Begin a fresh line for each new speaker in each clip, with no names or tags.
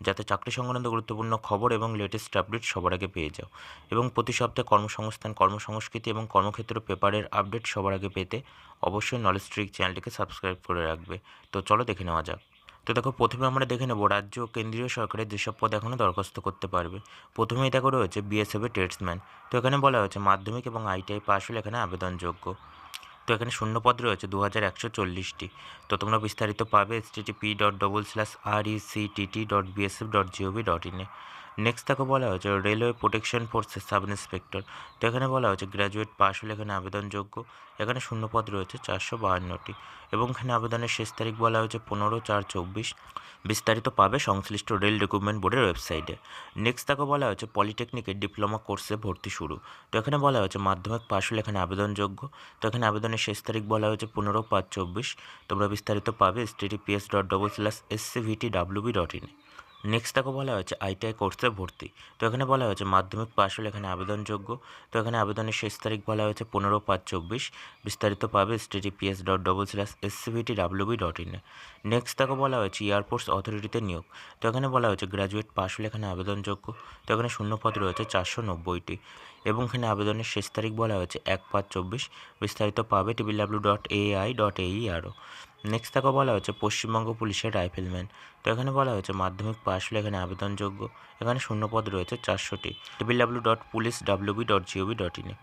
যাতে চাকরি সংক্রান্ত গুরুত্বপূর্ণ খবর এবং লেটেস্ট আপডেট সবার আগে পেয়ে যাও। এবং প্রতি সপ্তাহে কর্মসংস্থান, কর্মসংস্কৃতি এবং কর্মক্ষেত্র পেপারের আপডেট সবার আগে পেতে অবশ্যই নলেজ ট্রিক চ্যানেলটিকে সাবস্ক্রাইব করে রাখবে। তো চলো দেখে নেওয়া যাক। তো দেখো, প্রথমে আমরা দেখে নেব, রাজ্য ও কেন্দ্রীয় সরকারের যেসব পদ এখনও দরখাস্ত করতে পারবে। প্রথমেই দেখো রয়েছে বিএসএফের ট্রেডসম্যান তো এখানে বলা হয়েছে, মাধ্যমিক এবং আইটিআই পাশ হলে এখানে আবেদনযোগ্য। তো এখানে শূন্যপদ রয়েছে দু হাজার একশো চল্লিশটি। তো তোমরা বিস্তারিত পাবে এস P dot double slash R E C T T dot BSF dot GOV dot ইনে নেক্সট তাকে বলা হয়েছে রেলওয়ে প্রোটেকশন ফোর্সের সাব ইন্সপেক্টর তো এখানে বলা হয়েছে গ্র্যাজুয়েট পাস হলে এখানে আবেদনযোগ্য। এখানে শূন্যপদ রয়েছে চারশো বাহান্নটি। এবং এখানে আবেদনের শেষ তারিখ বলা হয়েছে পনেরো চার চব্বিশ। বিস্তারিত পাবে সংশ্লিষ্ট রেল রিক্রুটমেন্ট বোর্ডের ওয়েবসাইটে নেক্সট তাকে বলা হয়েছে পলিটেকনিকের ডিপ্লোমা কোর্সে ভর্তি শুরু। তো এখানে বলা হয়েছে মাধ্যমিক পাশ হলে এখানে আবেদনযোগ্য। তো এখানে আবেদনের শেষ তারিখ বলা হয়েছে পনেরো পাঁচ চব্বিশ। তোমরা বিস্তারিত পাবে https dot double slash S C VT WB dot in next তাকে বলা হয়েছে আইটিআই কোর্সে ভর্তি। তো এখানে বলা হয়েছে, মাধ্যমিক পাশ হলে এখানে আবেদনযোগ্য। তো এখানে আবেদনের শেষ তারিখ বলা হয়েছে, পনেরো পাঁচ চব্বিশ। বিস্তারিত পাবে https dot double slash S CVT WB dot ইনে নেক্সট তাকে বলা হয়েছে এয়ারফোর্স অথরিটিতে নিয়োগ। তো এখানে বলা হয়েছে গ্র্যাজুয়েট পাশ হলে এখানে আবেদনযোগ্য। তো এখানে শূন্যপদ রয়েছে, চারশো নব্বইটি। এবং এখানে আবেদনের শেষ তারিখ বলা হয়েছে, এক পাঁচ চব্বিশ। বিস্তারিত পাবে triple W dot AI dot এই আরও নেক্সট তাকে বলা হচ্ছে পশ্চিমবঙ্গ পুলিশের রাইফেলম্যান। তো এখানে বলা হয়েছে মাধ্যমিক পাশ হলে এখানে আবেদনযোগ্য। এখানে শূন্যপদ রয়েছে চারশোটি। W dot police WB dot GOV dot ইনে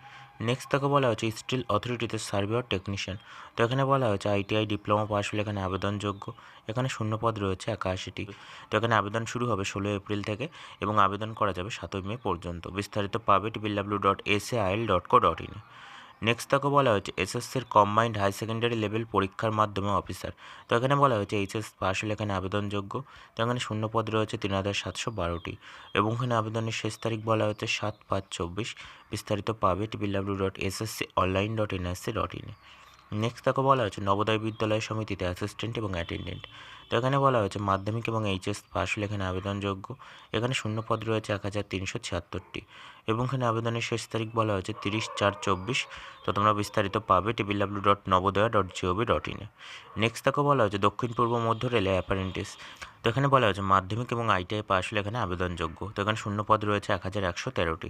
নেক্সট তাকে বলা হচ্ছে স্টিল অথরিটিতে সার্ভেয়ার টেকনিশিয়ান। তো এখানে বলা হয়েছে আইটিআই ডিপ্লোমা পাস হলে এখানে আবেদনযোগ্য। এখানে শূন্যপদ রয়েছে একাশিটি। তো এখানে আবেদন শুরু হবে ষোলো এপ্রিল থেকে এবং আবেদন করা যাবে সাতই মে পর্যন্ত। বিস্তারিত পাবে W dot S A. IL dot co dot ইনে নেক্সট তাকে বলা হয়েছে এসএসসির কম্বাইন্ড হাই সেকেন্ডারি লেভেল পরীক্ষার মাধ্যমে অফিসার তো এখানে বলা হয়েছে এইচএস পাস হলে এখানে আবেদনযোগ্য। তো এখানে শূন্যপদ রয়েছে তিন হাজার সাতশো বারোটি। এবং এখানে আবেদনের শেষ তারিখ বলা হয়েছে সাত পাঁচ চব্বিশ। বিস্তারিত পাবে triple W dot SSC online dot NIC dot ইনে নেক্সট তাকে বলা হয়েছে নবোদয় বিদ্যালয় সমিতিতে অ্যাসিস্ট্যান্ট এবং অ্যাটেন্ডেন্ট তো এখানে বলা হয়েছে মাধ্যমিক এবং এইচএস পাশ হলে এখানে আবেদনযোগ্য। এখানে শূন্য পদ রয়েছে এক হাজার তিনশো ছিয়াত্তরটি। এবং এখানে আবেদনের শেষ তারিখ বলা হয়েছে তিরিশ চার চব্বিশ। তো তোমরা বিস্তারিত পাবে triple W dot Navodaya dot GOV dot ইনে নেক্সট তাকে বলা হয়েছে দক্ষিণ পূর্ব মধ্য রেলে অ্যাপারেন্টিস তো এখানে বলা হয়েছে, মাধ্যমিক এবং আইটিআই পাস হলে এখানে আবেদনযোগ্য। তো এখানে শূন্য পদ রয়েছে এক হাজার একশো তেরোটি।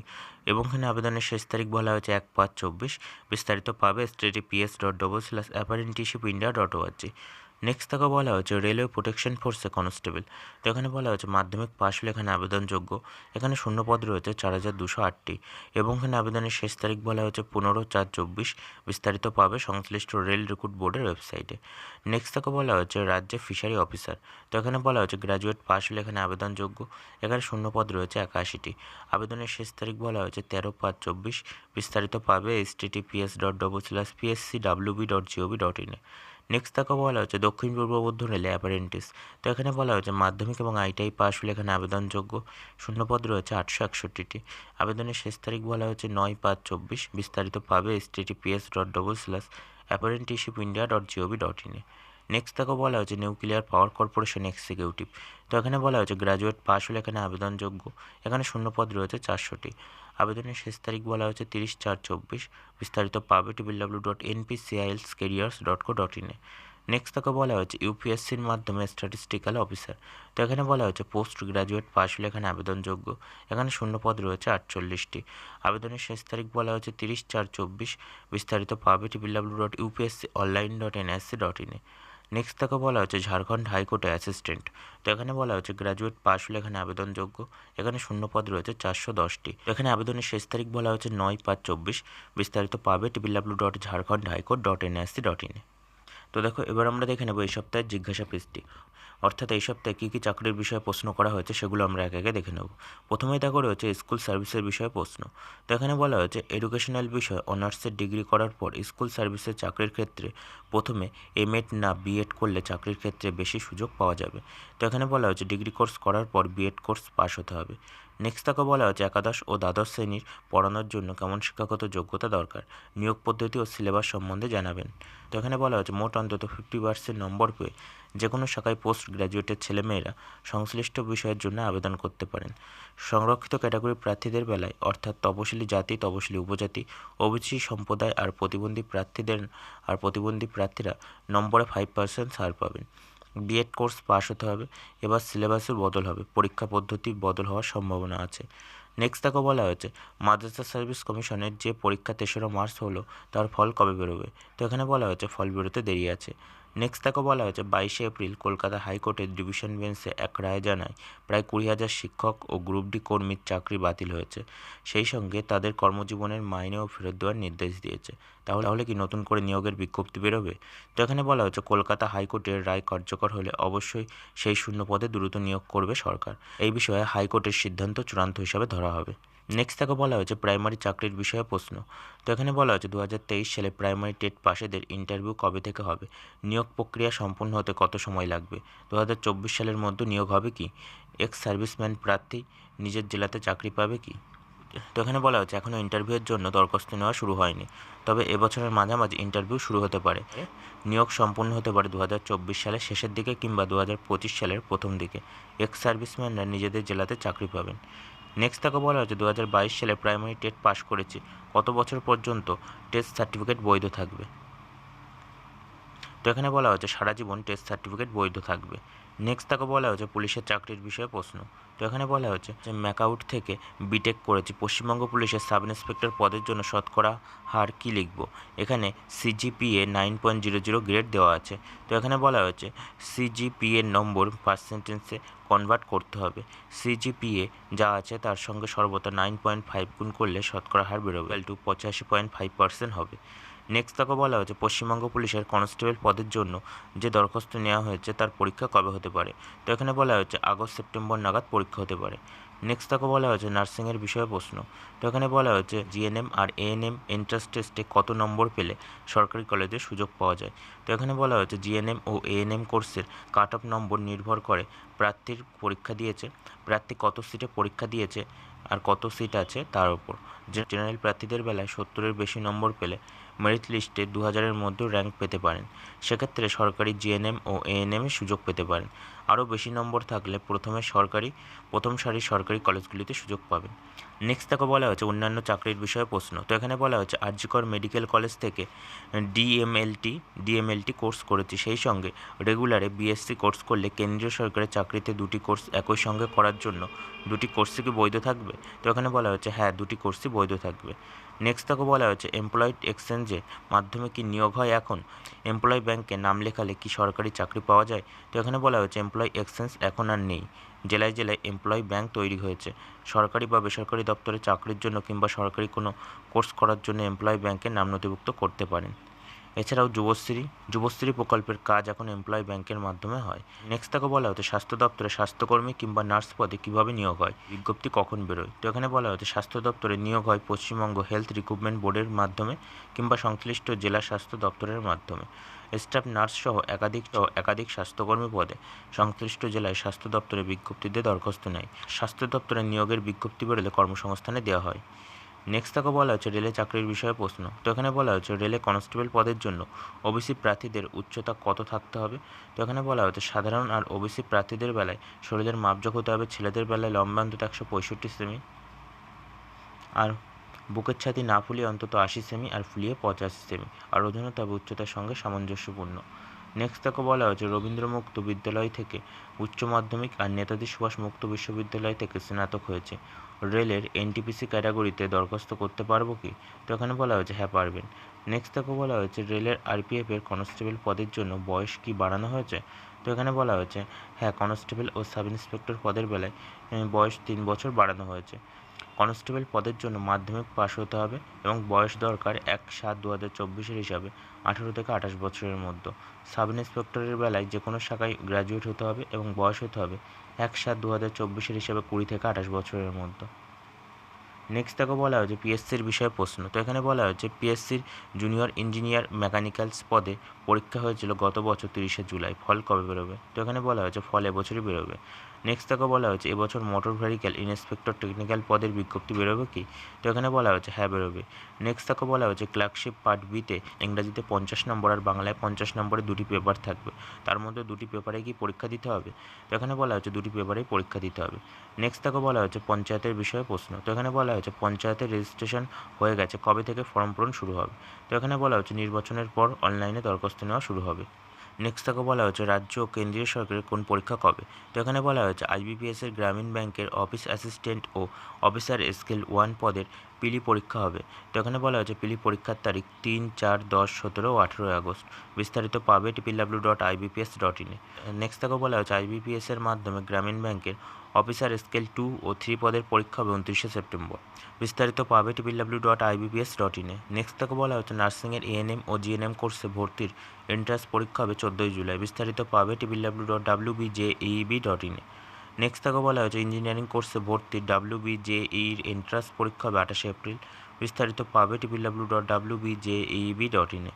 এবং এখানে আবেদনের শেষ তারিখ বলা হয়েছে এক পাঁচ চব্বিশ। বিস্তারিত পাবে https dot double slash apprenticeship India dot ORG next তাকে বলা হয়েছে রেলওয়ে প্রোটেকশন ফোর্সে কনস্টেবল তো এখানে বলা হয়েছে মাধ্যমিক পাস হলে এখানে আবেদনযোগ্য। এখানে শূন্যপদ রয়েছে চার হাজার দুশো আটটি। এবং এখানে আবেদনের শেষ তারিখ বলা হয়েছে পনেরো চার চব্বিশ। বিস্তারিত পাবে সংশ্লিষ্ট রেল রিক্রুট বোর্ডের ওয়েবসাইটে নেক্সট তাকে বলা হয়েছে রাজ্যে ফিশারি অফিসার তো এখানে বলা হয়েছে গ্র্যাজুয়েট পাস হলে এখানে আবেদনযোগ্য। এখানে শূন্যপদ রয়েছে একাশিটি। আবেদনের শেষ তারিখ বলা হয়েছে তেরো পাঁচ চব্বিশ। বিস্তারিত পাবে https dot double slash PSC WB dot GOV dot ইনে নেক্সট তাকে বলা হচ্ছে দক্ষিণ পূর্ব রেলে অ্যাপারেন্টিস তো এখানে বলা হয়েছে মাধ্যমিক এবং আইটিআই পাস হলে এখানে আবেদনযোগ্য শূন্যপদ রয়েছে আটশো একষট্টিটি। আবেদনের শেষ তারিখ বলা হয়েছে নয় পাঁচ চব্বিশ। বিস্তারিত পাবে https dot double slash apprenticeship India dot GOV dot ইনে নেক্সট তাকে বলা হয়েছে নিউক্লিয়ার পাওয়ার কর্পোরেশন এক্সিকিউটিভ তো এখানে বলা হয়েছে গ্র্যাজুয়েট পাস হলে এখানে আবেদনযোগ্য। এখানে শূন্যপদ রয়েছে চারশোটি। আবেদনের শেষ তারিখ বলা হয়েছে তিরিশ চার চব্বিশ। বিস্তারিত পাবে triple W dot NPCILs careers dot co dot ইনে নেক্সট তাকে বলা হয়েছে ইউপিএসসির মাধ্যমে স্ট্যাটিস্টিক্যাল অফিসার তো এখানে বলা হয়েছে পোস্ট গ্রাজুয়েট পাস হলে এখানে আবেদনযোগ্য। এখানে শূন্যপদ রয়েছে আটচল্লিশটি। আবেদনের শেষ তারিখ বলা হয়েছে তিরিশ চার চব্বিশ। বিস্তারিত পাবে triple W dot UPSC online dot NSC dot ইনে নেক্সট তাকে বলা হচ্ছে ঝাড়খণ্ড হাইকোর্টে অ্যাসিস্ট্যান্ট তো এখানে বলা হচ্ছে গ্র্যাজুয়েট পাস হলে এখানে আবেদনযোগ্য। এখানে শূন্য পদ রয়েছে চারশো দশটি। এখানে আবেদনের শেষ তারিখ বলা হচ্ছে নয় পাঁচ চব্বিশ। বিস্তারিত পাবে triple W dot Jharkhand high court dot NSC dot ইনে তো দেখো, এবার আমরা দেখে নেব এই সপ্তাহের জিজ্ঞাসা পেজটি। অর্থাৎ এই সপ্তাহে কী কী চাকরির বিষয়ে প্রশ্ন করা হয়েছে সেগুলো আমরা এক একে দেখে নেব। প্রথমেই দেখো রয়েছে স্কুল সার্ভিসের বিষয়ে প্রশ্ন। তো এখানে বলা হয়েছে এডুকেশনাল বিষয়ে অনার্সের ডিগ্রি করার পর স্কুল সার্ভিসের চাকরির ক্ষেত্রে প্রথমে এমএড না বিএড করলে চাকরির ক্ষেত্রে বেশি সুযোগ পাওয়া যাবে। তো এখানে বলা হয়েছে ডিগ্রি কোর্স করার পর বিএড কোর্স পাস হতে হবে। নেক্সট তাকে বলা হয়েছে একাদশ ও দ্বাদশ শ্রেণির পড়ানোর জন্য কেমন শিক্ষাগত যোগ্যতা দরকার? নিয়োগ পদ্ধতি ও সিলেবাস সম্বন্ধে জানাবেন। তো এখানে বলা হয়েছে মোট অন্তত ফিফটি পার্সেন্ট নম্বর পেয়ে যে কোনো শাখায় পোস্ট গ্র্যাজুয়েটের ছেলেমেয়েরা সংশ্লিষ্ট বিষয়ের জন্য আবেদন করতে পারেন। সংরক্ষিত ক্যাটাগরির প্রার্থীদের বেলায়, অর্থাৎ তপশিলি জাতি, তপশিলি উপজাতি ওবিসি সম্প্রদায় আর প্রতিবন্ধী প্রার্থীদের, আর প্রতিবন্ধী প্রার্থীরা নম্বরে ফাইভ পার্সেন্ট ছাড় পাবেন। বিএড কোর্স পাস হতে হবে। এবার সিলেবাসের বদল হবে। পরীক্ষা পদ্ধতি বদল হওয়ার সম্ভাবনা আছে। নেক্সট তাকে বলা হয়েছে, মাদ্রাসা সার্ভিস কমিশনের যে পরীক্ষা তেসরা মার্চ হলো, তার ফল কবে বেরোবে? তো এখানে বলা হয়েছে, ফল বেরোতে দেরি আছে। নেক্সট তাকে বলা হয়েছে, বাইশে এপ্রিল কলকাতা হাইকোর্টের ডিভিশন বেঞ্চে এক রায় জানায়, প্রায় কুড়ি হাজার শিক্ষক ও গ্রুপ ডি কর্মীর চাকরি বাতিল হয়েছে। সেই সঙ্গে তাদের কর্মজীবনের মাইনেও ফেরত দেওয়ার নির্দেশ দিয়েছে। তাহলে তাহলে কি নতুন করে নিয়োগের বিজ্ঞপ্তি বেরোবে? তো এখানে বলা হয়েছে, কলকাতা হাইকোর্টের রায় কার্যকর হলে অবশ্যই সেই শূন্য পদে দ্রুত নিয়োগ করবে সরকার। এই বিষয়ে হাইকোর্টের সিদ্ধান্ত চূড়ান্ত হিসাবে ধরা হবে। নেক্সট তাকে বলা হয়েছে প্রাইমারি চাকরির বিষয়ে প্রশ্ন। তো এখানে বলা হয়েছে দু হাজার তেইশ সালে প্রাইমারি টেট পাশেদের ইন্টারভিউ কবে থেকে হবে? নিয়োগ প্রক্রিয়া সম্পূর্ণ হতে কত সময় লাগবে? দু হাজার চব্বিশ সালের মধ্যে নিয়োগ হবে কি? এক্স সার্ভিসম্যান প্রার্থী, নিজের জেলাতে চাকরি পাবে কি? তো এখানে বলা হচ্ছে এখনও ইন্টারভিউয়ের জন্য দরখাস্ত নেওয়া শুরু হয়নি। তবে এবছরের মাঝামাঝি ইন্টারভিউ শুরু হতে পারে। নিয়োগ সম্পূর্ণ হতে পারে দু হাজার চব্বিশ সালের শেষের দিকে কিংবা দু হাজার পঁচিশ সালের প্রথম দিকে। এক্স সার্ভিসম্যানরা নিজেদের জেলাতে চাকরি পাবেন। নেক্সট তাকে বলা হয়েছে দু হাজার বাইশ সালে প্রাইমারি টেট পাস করেছে। কত বছর পর্যন্ত টেস্ট সার্টিফিকেট বৈধ থাকবে? তো এখানে বলা হয়েছে, সারা জীবন টেস্ট সার্টিফিকেট বৈধ থাকবে। নেক্সট তাকে বলা হয়েছে পুলিশের চাকরির বিষয়ে প্রশ্ন। তো এখানে বলা হয়েছে যে ম্যাকআউট থেকে বিটেক করেছি, পশ্চিমবঙ্গ পুলিশের সাব ইন্সপেক্টর পদের জন্য শতকরা হার কী লিখব? এখানে CGPA nine point zero zero grade দেওয়া আছে। তো এখানে বলা হচ্ছে সিজিপিএর নম্বর পার্সেন্টেন্সে কনভার্ট করতে হবে। সিজিপিএ যা আছে তার সঙ্গে সর্বদা নাইন পয়েন্ট ফাইভ গুণ করলে শতকরা হার বেরোবে। টু পঁচাশি পয়েন্ট ফাইভ পার্সেন্ট হবে। নেক্সট তাকে বলা হয়েছে, পশ্চিমবঙ্গ পুলিশের কনস্টেবল পদের জন্য যে দরখাস্ত নেওয়া হয়েছে তার পরীক্ষা কবে হতে পারে? তো এখানে বলা হয়েছে, আগস্ট, সেপ্টেম্বর নাগাদ পরীক্ষা হতে পারে। নেক্সট তাকে বলা হয়েছে, নার্সিংয়ের বিষয়ে প্রশ্ন। তো এখানে বলা হয়েছে জিএনএম আর এএনএম এন্ট্রান্স টেস্টে কত নম্বর পেলে সরকারি কলেজে সুযোগ পাওয়া যায়? তো এখানে বলা হয়েছে জিএনএম ও এএনএম কোর্সের কাট অফ নম্বর নির্ভর করে প্রার্থীর পরীক্ষা দিয়েছে। প্রার্থী কত সিটে পরীক্ষা দিয়েছে? আর কত সিট আছে তার উপর। জেনারেল প্রার্থীদের বেলায় সত্তরের বেশি নম্বর পেলে মেরিট লিস্টে দু হাজারের মধ্যেও র্যাঙ্ক পেতে পারেন। সেক্ষেত্রে সরকারি জিএনএম ও এএনএমের সুযোগ পেতে পারেন। আরও বেশি নম্বর থাকলে প্রথমে সরকারি, প্রথম সারির সরকারি কলেজগুলিতে সুযোগ পাবেন। নেক্সট তাকে বলা হয়েছে অন্যান্য চাকরির বিষয়ে প্রশ্ন। তো এখানে বলা হচ্ছে আরজিকর মেডিকেল কলেজ থেকে ডিএমএলটি ডিএমএলটি কোর্স করেছি। সেই সঙ্গে রেগুলারে বিএসসি কোর্স করলে কেন্দ্রীয় সরকারের চাকরিতে দুটি কোর্স একই সঙ্গে করার জন্য দুটি কোর্সই কি বৈধ থাকবে? তো এখানে বলা হয়েছে হ্যাঁ দুটি কোর্সই বৈধ থাকবে। নেক্সট তাকে বলা হয়েছে এমপ্লয়েড এক্সচেঞ্জে মাধ্যমে কি নিয়োগ হয় এখন? এমপ্লয় ব্যাংকে নাম লেখালে কি সরকারি চাকরি পাওয়া যায়? তো এখানে বলা হয়েছে এমপ্লয় এক্সচেঞ্জ এখন আর নেই। জেলায় জেলায় এমপ্লয় ব্যাংক তৈরি হয়েছে। সরকারি বা বেসরকারি দপ্তরে চাকরির জন্য কিংবা সরকারি কোনো কোর্স করার জন্য এমপ্লয় ব্যাংকে নাম নথিভুক্ত করতে পারেন। এছাড়াও যুবশ্রী যুবশ্রী প্রকল্পের কাজ এখন এমপ্লয় ব্যাংকের মাধ্যমে হয়। নেক্সট তাকে বলা হতো স্বাস্থ্য দপ্তরে স্বাস্থ্যকর্মী কিংবা নার্স পদে কীভাবে নিয়োগ হয়? বিজ্ঞপ্তি কখন বেরোয়? তো এখানে বলা হতো স্বাস্থ্য দপ্তরে নিয়োগ হয় পশ্চিমবঙ্গ হেলথ রিক্রুটমেন্ট বোর্ডের মাধ্যমে কিংবা সংশ্লিষ্ট জেলা স্বাস্থ্য দপ্তরের মাধ্যমে। স্টাফ নার্স সহ একাধিক সহ একাধিক স্বাস্থ্যকর্মী পদে সংশ্লিষ্ট জেলায় স্বাস্থ্য দপ্তরে বিজ্ঞপ্তি দিয়ে দরখাস্ত নেয়। স্বাস্থ্য দপ্তরে নিয়োগের বিজ্ঞপ্তি বেরোলে কর্মসংস্থানে দেওয়া হয়। নেক্সট তাকে বলা হচ্ছে রেলে চাকরির বিষয়ে প্রশ্ন। তো এখানে বলা হচ্ছে রেলে কনস্টেবল পদের জন্য ওবিসি প্রার্থীদের উচ্চতা কত থাকতে হবে? তো এখানে বলা হচ্ছে সাধারণ আর ওবিসি প্রার্থীদের বেলায় শরীরের মাপযোগ হতে হবে, ছেলেদের বেলায় লম্বা অন্তত একশো পঁয়ষট্টি সেমি আর বুকের ছাতি না ফুলিয়ে অন্তত আশি সেমি আর ফুলিয়ে পঁচাশি সেমি আর ওজন হতে হবে উচ্চতার সঙ্গে সামঞ্জস্যপূর্ণ। নেক্সট তাকে বলা হয়েছে রবীন্দ্র মুক্ত বিদ্যালয় থেকে উচ্চ মাধ্যমিক আর নেতাজি সুভাষ মুক্ত বিশ্ববিদ্যালয় থেকে স্নাতক হয়েছে। রেলের এনটিপিসি ক্যাটাগরিতে দরখাস্ত করতে পারব কি? তো এখানে বলা হয়েছে হ্যাঁ পারবেন। নেক্সট তাকে বলা হয়েছে, রেলের আরপিএফ এর কনস্টেবল পদের জন্য বয়স কি বাড়ানো হয়েছে? তো এখানে বলা হয়েছে হ্যাঁ কনস্টেবল ও সাব ইন্সপেক্টর পদের বেলায় বয়স তিন বছর বাড়ানো হয়েছে। কনস্টেবল পদের জন্য মাধ্যমিক পাশ হতে হবে এবং বয়স দরকার এক সাত দু হাজার চব্বিশের হিসাবে, আঠেরো থেকে আঠাশ বছরের মধ্যে। সাব ইন্সপেক্টরের বেলায় যে কোনো শাখায় গ্র্যাজুয়েট হতে হবে এবং বয়স হতে হবে এক সাত দু হাজার চব্বিশের হিসাবে কুড়ি থেকে আঠাশ বছরের মধ্যে। নেক্সট তাকে বলা হয়েছে পিএসসির বিষয়ে প্রশ্ন। তো এখানে বলা হয়েছে পিএসসির জুনিয়র ইঞ্জিনিয়ার মেকানিক্যালস পদে পরীক্ষা হয়েছিল গত বছর তিরিশে জুলাই। ফল কবে বেরোবে? তো এখানে বলা হয়েছে ফল এবছরই বেরোবে। নেক্সট তাকে বলা হয়েছে, এবছর মোটর ভেহিক্যাল ইন্সপেক্টর টেকনিক্যাল পদের বিজ্ঞপ্তি বেরোবে কি? তো এখানে বলা হয়েছে হ্যাঁ বেরোবে। নেক্সট তাকে বলা হয়েছে, ক্লার্কশিপ পার্ট বিতে ইংরাজিতে পঞ্চাশ নম্বর আর বাংলায় পঞ্চাশ নম্বরে দুটি পেপার থাকবে। তার মধ্যে দুটি পেপারে কি পরীক্ষা দিতে হবে? তো এখানে বলা হয়েছে, দুটি পেপারেই পরীক্ষা দিতে হবে। নেক্সট তাকে বলা হয়েছে, পঞ্চায়েতের বিষয়ে প্রশ্ন। তো এখানে বলা হয়েছে, পঞ্চায়েতের রেজিস্ট্রেশন হয়ে গেছে, কবে থেকে ফর্ম পূরণ শুরু হবে? তো এখানে বলা হচ্ছে নির্বাচনের পর অনলাইনে দরখাস্ত নেওয়া শুরু হবে। নেক্সট তাকে বলা হয়েছে, রাজ্য ও কেন্দ্রীয় সরকারের কোন পরীক্ষা কবে? তো এখানে বলা হয়েছে আইবিপিএসের গ্রামীণ ব্যাংকের অফিস অ্যাসিস্ট্যান্ট ও অফিসার স্কেল ওয়ান পদের পিলি পরীক্ষা হবে। তো এখানে বলা হয়েছে পিলি পরীক্ষার তারিখ তিন চার দশ সতেরো ও আঠেরোই আগস্ট। বিস্তারিত পাবে triple W dot IBPS dot ইনে নেক্সট তাকে বলা হয়েছে আইবিপিএসের মাধ্যমে গ্রামীণ ব্যাংকের অফিসার স্কেল টু ও থ্রি পদের পরীক্ষা হবে উনত্রিশে সেপ্টেম্বর। বিস্তারিত পাবে triple W dot IBPS dot ইনে নেক্সট তাকে বলা হচ্ছে নার্সিংয়ের এএনএম ও জিএনএম কোর্সে ভর্তির এন্ট্রান্স পরীক্ষা হবে চোদ্দোই জুলাই। বিস্তারিত পাবে triple W dot W B J dot ইনে নেক্সট তাকে বলা হয়েছে ইঞ্জিনিয়ারিং কোর্সে ভর্তি ডাব্লিউ জে ইর এন্ট্রান্স পরীক্ষা হবে আঠাশে এপ্রিল। বিস্তারিত পাবে triple W dot W B J EB dot ইনে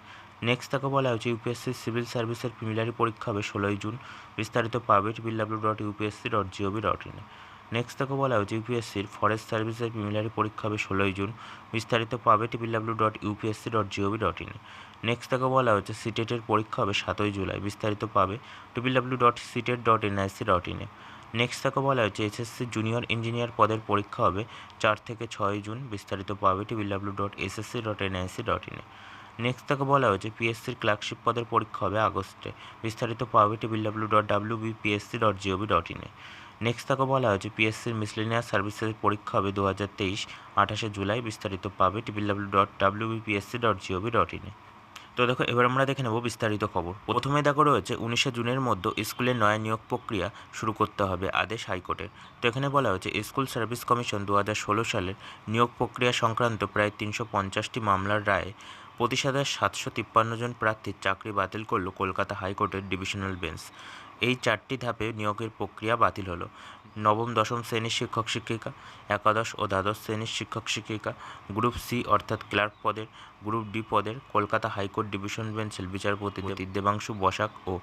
নেক্সট তাকে বলা হয়েছে ইউপিএসসি সিভিল সার্ভিসের প্রিমিলারি পরীক্ষা হবে ষোলোই জুন। বিস্তারিত পাবে triple W dot UPSC dot GOV dot ইনে নেক্সট তাকে বলা হয়েছে ইউপিএসসির ফরেস্ট সার্ভিসের প্রিমিলারি পরীক্ষা হবে ষোলোই জুন। বিস্তারিত পাবে triple W dot UPSC dot GOV dot ইনে নেক্সট তাকে বলা হয়েছে সিটেটের পরীক্ষা হবে সাতই জুলাই। বিস্তারিত পাবে triple W dot CTET dot NIC dot ইনে নেক্সট তাকে বলা হয়েছে এসএসসি জুনিয়র ইঞ্জিনিয়ার পদের পরীক্ষা হবে চার থেকে ছয় জুন, বিস্তারিত পাবে triple W dot SSC dot NIC dot ইনে নেক্সট তাকে বলা হয়েছে পিএসসির ক্লার্কশিপ পদের পরীক্ষা হবে আগস্টে, বিস্তারিত পাবে triple W dot W B PSC dot GOV dot ইনে নেক্সট তাকে বলা হয়েছে পিএসসির মিসলেনিয়াস সার্ভিসের পরীক্ষা হবে দু হাজার তেইশ, আঠাশে জুলাই, বিস্তারিত পাবে triple W dot W B PSC dot GOV dot ইনে তো দেখো, এবার আমরা দেখে নেব বিস্তারিত খবর। প্রথমে দেখো রয়েছে, উনিশে জুনের মধ্যে স্কুলের নয়া নিয়োগ প্রক্রিয়া শুরু করতে হবে আদেশ হাইকোর্টের। তো এখানে বলা হয়েছে, স্কুল সার্ভিস কমিশন দু হাজার ষোলো সালের নিয়োগ প্রক্রিয়া সংক্রান্ত প্রায় তিনশো পঞ্চাশটি মামলার রায়ে পঁচিশ সাতশো তিপ্পান্ন জন প্রার্থীর চাকরি বাতিল করল কলকাতা হাইকোর্টের ডিভিশনাল বেঞ্চ। এই চারটি ধাপে নিয়োগের প্রক্রিয়া বাতিল হলো। নবম দশম শ্রেণির শিক্ষক শিক্ষিকা একাদশ ও দ্বাদশ শ্রেণির শিক্ষক শিক্ষিকা গ্রুপ সি অর্থাৎ ক্লার্ক পদের গ্রুপ ডি পদের কলকাতা হাইকোর্ট ডিভিশন বেঞ্চের বিচারপতি দেবাংশু বসাক ও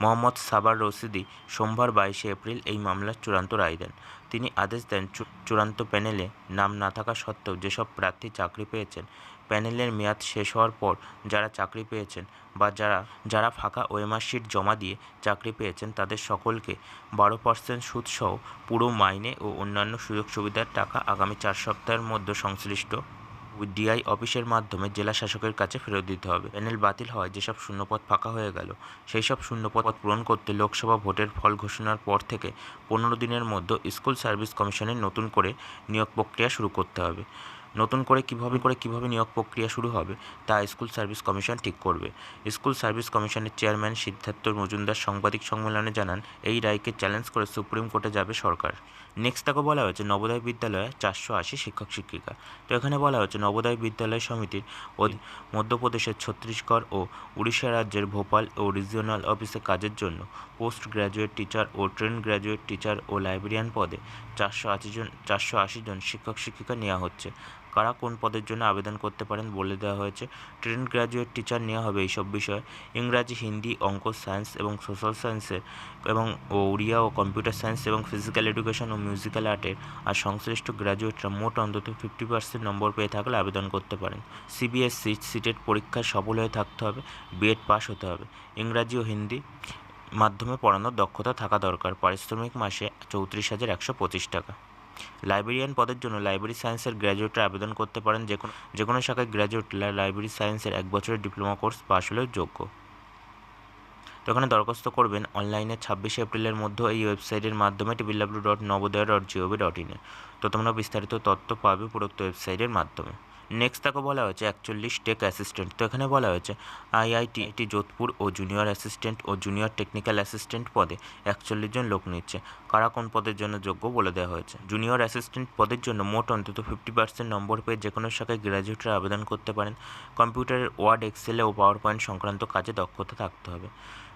মোহাম্মদ সাবার রশিদি সোমবার বাইশে এপ্রিল এই মামলার চূড়ান্ত রায় দেন। তিনি আদেশ দেন চূড়ান্ত প্যানেলে নাম না থাকা সত্ত্বেও যেসব প্রার্থী চাকরি পেয়েছেন প্যানেলের মেয়াদ শেষ হওয়ার পর যারা চাকরি পেয়েছেন বা যারা যারা ফাঁকা শিট জমা দিয়ে চাকরি পেয়েছেন, তাদের সকলকে বারো পার্সেন্ট সুদসহ পুরো মাইনে ও অন্যান্য সুযোগ সুবিধার টাকা আগামী চার সপ্তাহের মধ্যে সংশ্লিষ্ট ডিআই অফিসের মাধ্যমে জেলা শাসকের কাছে ফেরত দিতে হবে। প্যানেল বাতিল হওয়ায় যেসব শূন্যপদ ফাঁকা হয়ে গেল সেই সব শূন্যপদ পূরণ করতে লোকসভা ভোটের ফল ঘোষণার পর থেকে পনেরো দিনের মধ্যে স্কুল সার্ভিস কমিশনের নতুন করে নিয়োগ প্রক্রিয়া শুরু করতে হবে। নতুন করে কীভাবে করে কীভাবে নিয়োগ প্রক্রিয়া শুরু হবে, তা স্কুল সার্ভিস কমিশন ঠিক করবে। স্কুল সার্ভিস কমিশনের চেয়ারম্যান সিদ্ধার্থ মজুমদার সাংবাদিক সম্মেলনে জানান, এই রায়কে চ্যালেঞ্জ করে সুপ্রিম কোর্টে যাবে সরকার। নেক্সট তাকে বলা হয়েছে, নবোদয় বিদ্যালয়ে চারশো আশি শিক্ষক, শিক্ষিকা। তো এখানে বলা হয়েছে, নবোদয় বিদ্যালয় সমিতির মধ্যপ্রদেশের ছত্তিশগড় ও উড়িষ্যা রাজ্যের ভোপাল ও রিজিওনাল অফিসে কাজের জন্য পোস্ট গ্র্যাজুয়েট টিচার ও ট্রেন গ্র্যাজুয়েট টিচার ও লাইব্রেরিয়ান পদে চারশো আশি জন, চারশো আশি জন শিক্ষক, শিক্ষিকা নেওয়া হচ্ছে। কারা কোন পদের জন্য আবেদন করতে পারেন বলে দেওয়া হয়েছে। ট্রেন গ্র্যাজুয়েট টিচার নেওয়া হবে এইসব বিষয়ে। ইংরাজি, হিন্দি, অঙ্ক, সায়েন্স এবং সোশ্যাল সায়েন্সের এবং ও উড়িয়া ও কম্পিউটার সায়েন্স এবং ফিজিক্যাল এডুকেশন ও মিউজিক্যাল আর্টের আর সংশ্লিষ্ট গ্র্যাজুয়েটরা মোট অন্তত ফিফটি পার্সেন্ট নম্বর পেয়ে থাকলে আবেদন করতে পারেন। সিবিএসসি সিটেট পরীক্ষায় সফল হয়ে থাকতে হবে, বিএড পাস হতে হবে। ইংরাজি ও হিন্দি মাধ্যমে পড়ানোর দক্ষতা থাকা দরকার। পারিশ্রমিক মাসে চৌত্রিশ হাজার একশো পঁচিশ টাকা। লাইব্রেরিয়ান পদের জন্য লাইব্রেরি সায়েন্সের গ্র্যাজুয়েটরা আবেদন করতে পারেন যে কোনো যে কোনো শাখায় গ্র্যাজুয়েট লাইব্রেরি সায়েন্সের এক বছরের ডিপ্লোমা কোর্স পাশ হলেও যোগ্য। তো এখানে দরখাস্ত করবেন অনলাইনে ছাব্বিশে এপ্রিলের মধ্যে এই ওয়েবসাইটের মাধ্যমে triple W dot Navodaya dot GOV dot ইনে তো তোমরা বিস্তারিত তথ্য পাবে উপরোক্ত ওয়েবসাইটের মাধ্যমে। নেক্সট তাকে বলা হয়েছে একচল্লিশ টেক অ্যাসিস্ট্যান্ট তো এখানে বলা হয়েছে আইআইটি এটি যোধপুর ও জুনিয়র অ্যাসিস্ট্যান্ট ও জুনিয়র টেকনিক্যাল অ্যাসিস্ট্যান্ট পদে একচল্লিশ জন লোক নিচ্ছে। কারা কোন পদের জন্য যোগ্য বলে দেওয়া হয়েছে? জুনিয়র অ্যাসিস্ট্যান্ট পদের জন্য মোট অন্তত ফিফটি পার্সেন্ট নম্বর পেয়ে যে কোনো শাখায় গ্র্যাজুয়েটরা আবেদন করতে পারেন। কম্পিউটারের ওয়ার্ড এক্সেলে ও পাওয়ার পয়েন্ট সংক্রান্ত কাজে দক্ষতা থাকতে হবে।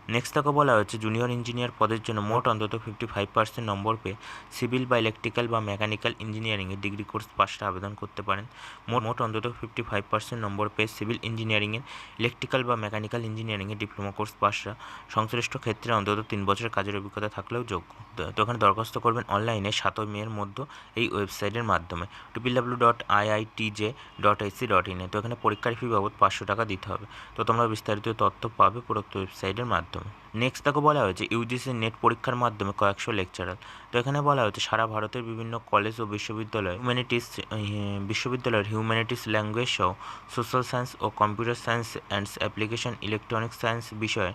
নেক্সট তাকে বলা হয়েছে জুনিয়র ইঞ্জিনিয়ার পদের জন্য মোট অন্তত ফিফটি ফাইভ পার্সেন্ট নম্বর পেয়ে সিভিল বা ইলেকট্রিক্যাল বা মেকানিক্যাল ইঞ্জিনিয়ারিংয়ে ডিগ্রি কোর্স পাশটা আবেদন করতে পারেন। মোট মোট অন্তত ফিফটি ফাইভ পার্সেন্ট নম্বর পেয়ে সিভিল ইঞ্জিনিয়ারিংয়ে ইলেকট্রিক্যাল বা মেকানিক্যাল ইঞ্জিনিয়ারিংয়ে ডিপ্লোমা কোর্স পাশরা সংশ্লিষ্ট ক্ষেত্রে অন্তত তিন বছরের কাজের অভিজ্ঞতা থাকলেও যোগ্য। তো- এখানে দরখাস্ত করবেন অনলাইনে সাতই মেয়ের মধ্যে এই ওয়েবসাইটের মাধ্যমে। টুপি W dot IITJ dot AC dot ইনে তো এখানে পরীক্ষার ফি বাবদ পাঁচশো টাকা দিতে হবে। তো তোমরা বিস্তারিত তথ্য পাবে পুরোক্ত ওয়েবসাইটের মাধ্যমে। নেক্সট তাকে বলা হয়েছে ইউজিসি নেট পরীক্ষার মাধ্যমে কয়েকশো লেকচারার তো এখানে বলা হয়েছে সারা ভারতের বিভিন্ন কলেজ ও বিশ্ববিদ্যালয় হিউম্যানিটিস বিশ্ববিদ্যালয়ের হিউম্যানিটিস ল্যাঙ্গুয়েজ সহ social science O computer science and application electronic science বিষয়ে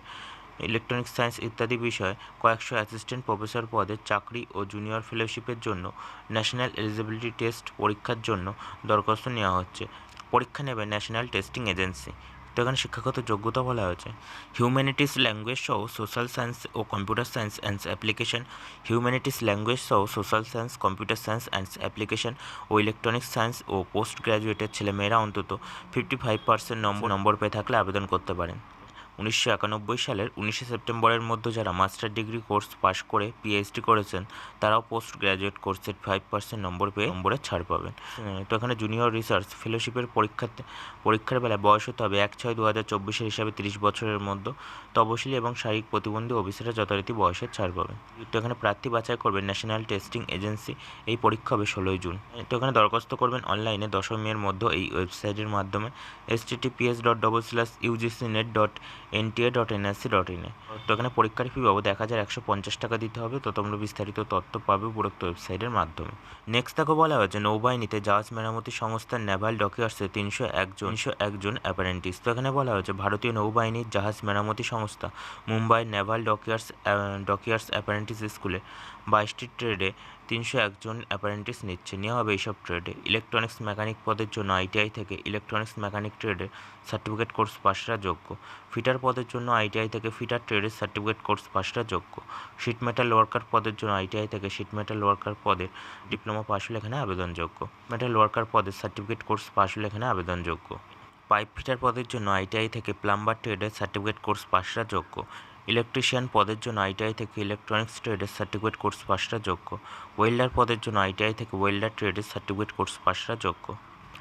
ইলেকট্রনিক সায়েন্স ইত্যাদি বিষয়ে কয়েকশো অ্যাসিস্ট্যান্ট প্রফেসর পদে চাকরি ও জুনিয়র ফেলোশিপের জন্য ন্যাশনাল এলিজিবিলিটি টেস্ট পরীক্ষার জন্য দরখাস্ত নেওয়া হচ্ছে। পরীক্ষা নেবে ন্যাশনাল টেস্টিং এজেন্সি তো এখানে শিক্ষাগত যোগ্যতা বলা হয়েছে। হিউম্যানিটিস ল্যাঙ্গুয়েজ সহ social science O computer science and application humanities language সহ social science computer science and application O electronics science ও পোস্ট গ্র্যাজুয়েটের ছেলেমেয়েরা অন্তত ফিফটি ফাইভ পার্সেন্ট নম্বর নম্বর পেয়ে থাকলে আবেদন করতে পারেন। উনিশশো একানব্বই সালের উনিশে সেপ্টেম্বরের মধ্যে যারা মাস্টার ডিগ্রি কোর্স পাশ করে পিএইচডি করেছেন, তারাও পোস্ট গ্র্যাজুয়েট কোর্সের ফাইভ পার্সেন্ট নম্বর পেয়ে নম্বরে ছাড় পাবেন। তো এখানে জুনিয়র রিসার্চ ফেলোশিপের পরীক্ষাতে পরীক্ষার বেলায় বয়স হতে হবে এক ছয় দু হাজার চব্বিশের হিসাবে তিরিশ বছরের মধ্যে। তপশিলি এবং শারীরিক প্রতিবন্ধী অফিসাররা যথারীতি বয়সের ছাড় পাবেন। তো এখানে প্রার্থী বাছাই করবেন ন্যাশনাল টেস্টিং এজেন্সি এই পরীক্ষা হবে ষোলোই জুন। তো এখানে দরখাস্ত করবেন অনলাইনে দশই মের মধ্যে এই ওয়েবসাইটের মাধ্যমে https dot double slash UGC net dot NTA dot NSC dot ইনে তো এখানে পরীক্ষার ফি বাবদ এক হাজার একশো পঞ্চাশ টাকা দিতে হবে। তো তোমরা বিস্তারিত তথ্য পাবে উপরোক্ত ওয়েবসাইটের মাধ্যমে। নেক্সট তাকে বলা হয়েছে, নৌবাহিনীতে জাহাজ মেরামতি সংস্থার নেভাল ডকিয়ার্সে তিনশো একজন তিনশো একজন অ্যাপারেন্টিস তো এখানে বলা হয়েছে, ভারতীয় নৌবাহিনীর জাহাজ মেরামতি সংস্থা Mumbai naval dockyards dockyards apprentices স্কুলে বাইশটি ট্রেডে তিনশো একজন অ্যাপারেন্টিস নিচ্ছে। নেওয়া হবে এইসব ট্রেডে ইলেকট্রনিক্স মেকানিক পদের জন্য আইটিআই থেকে ইলেকট্রনিক্স মেকানিক ট্রেডের সার্টিফিকেট কোর্স পাশরা যোগ্য। ফিটার পদের জন্য আইটিআই থেকে ফিটার ট্রেডের সার্টিফিকেট কোর্স পাশরা যোগ্য। শিট মেটাল ওয়ার্কার পদের জন্য আইটিআই থেকে শিট মেটাল ওয়ার্কার পদের ডিপ্লোমা পাশ হলে এখানে আবেদনযোগ্য। মেটাল ওয়ার্কার পদের সার্টিফিকেট কোর্স পাশ হলে এখানে আবেদনযোগ্য। পাইপ ফিটার পদের জন্য আইটিআই থেকে প্লাম্বার ট্রেডের সার্টিফিকেট কোর্স পাশরা যোগ্য। ইলেকট্রিশিয়ান পদের জন্য আইটিআই থেকে ইলেকট্রনিক্স ট্রেডের সার্টিফিকেট কোর্স পাশরা যোগ্য। ওয়েল্ডার পদের জন্য আইটিআই থেকে ওয়েল্ডার ট্রেডের সার্টিফিকেট কোর্স পাশরা যোগ্য।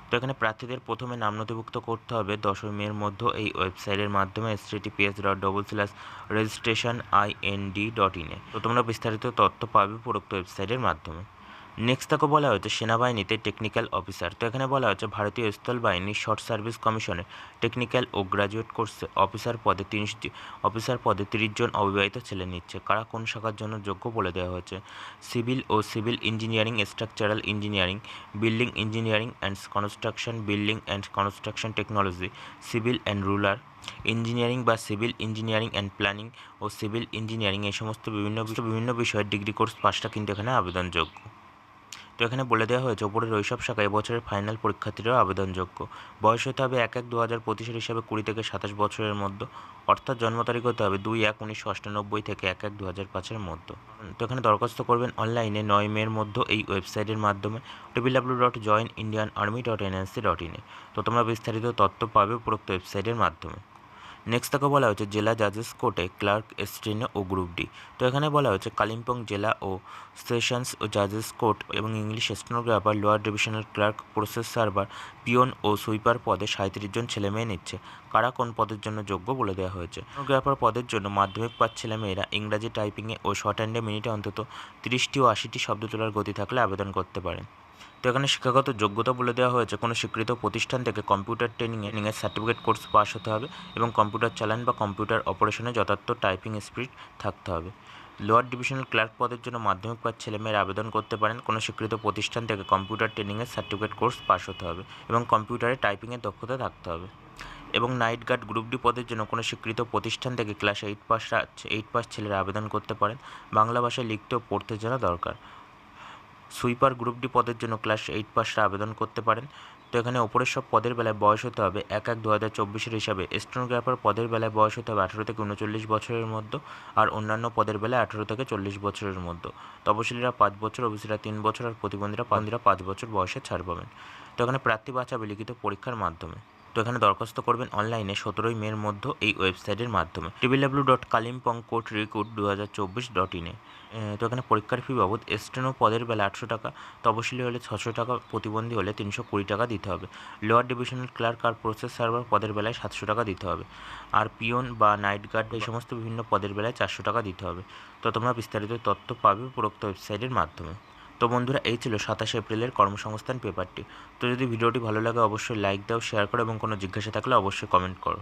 তো এখানে প্রার্থীদের প্রথমে নাম নথিভুক্ত করতে হবে। দশই মের মধ্যে এই ওয়েবসাইটের মাধ্যমে https dot double slash registration IND dot ইনে তো তোমরা বিস্তারিত তথ্য পাবে উপরোক্ত ওয়েবসাইটের মাধ্যমে। নেক্সট তাকে বলা হয়েছে সেনাবাহিনীতে টেকনিক্যাল অফিসার তো এখানে বলা হচ্ছে ভারতীয় স্থল বাহিনী শর্ট সার্ভিস কমিশনের টেকনিক্যাল ও গ্র্যাজুয়েট কোর্সে অফিসার পদে তিরিশটি অফিসার পদে তিরিশ জন অবিবাহিত ছেলে নিচ্ছে। কারা কোন শাখার জন্য যোগ্য বলে দেওয়া হয়েছে? Civil O civil engineering structural engineering building engineering and construction building and construction technology civil and rural engineering বা সিভিল ইঞ্জিনিয়ারিং অ্যান্ড প্ল্যানিং ও সিভিল ইঞ্জিনিয়ারিং এই সমস্ত বিভিন্ন বিভিন্ন বিষয়ের ডিগ্রি কোর্স পাঁচটা কিন্তু এখানে আবেদনযোগ্য। তো এখানে বলে দেওয়া হয়েছে, ওপরের ওইসব শাখায় এবছরের ফাইনাল পরীক্ষার্থীরাও আবেদনযোগ্য। বয়স হতে হবে এক এক দু হাজার পঁচিশের হিসাবে কুড়ি থেকে সাতাশ বছরের মধ্যে। অর্থাৎ জন্ম তারিখ হতে হবে দুই এক উনিশশো অষ্টানব্বই থেকে এক এক দু হাজার পাঁচের মধ্যে। তো এখানে দরখাস্ত করবেন অনলাইনে নয় মের মধ্যে এই ওয়েবসাইটের মাধ্যমে W W dot join Indian army dot NNC dot ইনে তো তোমরা বিস্তারিত তথ্য পাবে উপরোক্ত ওয়েবসাইটের মাধ্যমে। নেক্সট তাকে বলা হয়েছে জেলা জাজেস কোর্টে ক্লার্ক স্ট্রেনে ও গ্রুপ ডি। তো এখানে বলা হয়েছে কালিম্পং জেলা ও সেশনস ও জাজেস কোর্ট এবং English stenographer, lower divisional clerk, process server, peon ও সুইপার পদে সাঁত্রিশ জন ছেলেমেয়ে নিচ্ছে। কারা কোন পদের জন্য যোগ্য বলে দেওয়া হয়েছে? স্টেনোগ্রাফার পদের জন্য মাধ্যমিক পাস ছেলেমেয়েরা ইংরাজি টাইপিংয়ে ও শর্ট হ্যান্ডে মিনিটে অন্তত তিরিশটি ও আশিটি শব্দ তোলার গতি থাকলে আবেদন করতে পারেন। তো এখানে শিক্ষাগত যোগ্যতা বলে দেওয়া হয়েছে, কোনো স্বীকৃত প্রতিষ্ঠান থেকে কম্পিউটার ট্রেনিংয়ে সার্টিফিকেট কোর্স পাস হতে হবে এবং কম্পিউটার চালান বা কম্পিউটার অপারেশনে যথার্থ টাইপিং স্পিড থাকতে হবে। লোয়ার ডিভিশনাল ক্লার্ক পদের জন্য মাধ্যমিক পাস ছেলেমেয়েরা আবেদন করতে পারেন, কোনো স্বীকৃত প্রতিষ্ঠান থেকে কম্পিউটার ট্রেনিংয়ের সার্টিফিকেট কোর্স পাস হতে হবে এবং কম্পিউটারে টাইপিংয়ের দক্ষতা থাকতে হবে। এবং নাইট গার্ড গ্রুপ ডি পদের জন্য কোনো স্বীকৃত প্রতিষ্ঠান থেকে class eight pass eight pass ছেলেরা আবেদন করতে পারেন। বাংলা ভাষায় লিখতে ও পড়তে জানা দরকার। সুইপার গ্রুপ ডি পদের জন্য ক্লাস এইট পাসরা আবেদন করতে পারেন। তো এখানে ওপরের সব পদের বেলায় বয়স হতে হবে এক এক দু হাজার চব্বিশের হিসাবে। স্টেনোগ্রাফার পদের বেলায় বয়স হতে হবে আঠেরো থেকে উনচল্লিশ বছরের মধ্যে আর অন্যান্য পদের বেলায় আঠেরো থেকে চল্লিশ বছরের মধ্যে। তপশিলীরা পাঁচ বছর ওবিসিরা তিন বছর আর প্রতিবন্ধীরা পান্দিরা পাঁচ বছর বয়সে ছাড় পাবেন। তো এখানে প্রার্থী বাঁচাবে লিখিত পরীক্ষার মাধ্যমে। তো এখানে দরখাস্ত করবেন অনলাইনে সতেরোই মের মধ্যে এই ওয়েবসাইটের মাধ্যমে। Triple W dot Kalimpong court recruit দু হাজার চব্বিশ ডট ইনে তো এখানে পরীক্ষার ফি বাবদ এস্টেনো পদের বেলা আটশো টাকা তপশিলি হলে ছশো টাকা, প্রতিবন্ধী হলে তিনশো কুড়ি টাকা দিতে হবে। লোয়ার ডিভিশনাল ক্লার্ক আর প্রসেস সার্ভার পদের বেলায় সাতশো টাকা দিতে হবে। আর পিয়ন বা নাইট গার্ড এই সমস্ত বিভিন্ন পদের বেলায় চারশো টাকা দিতে হবে। তো তোমরা বিস্তারিত তথ্য পাবে উপরোক্ত ওয়েবসাইটের মাধ্যমে। তো বন্ধুরা, এই ছিল সাতাশে এপ্রিলের কর্মসংস্থান পেপারটি। তো যদি ভিডিওটি ভালো লাগে, অবশ্যই লাইক দাও, শেয়ার করো এবং কোনো জিজ্ঞাসা থাকলে অবশ্যই কমেন্ট করো।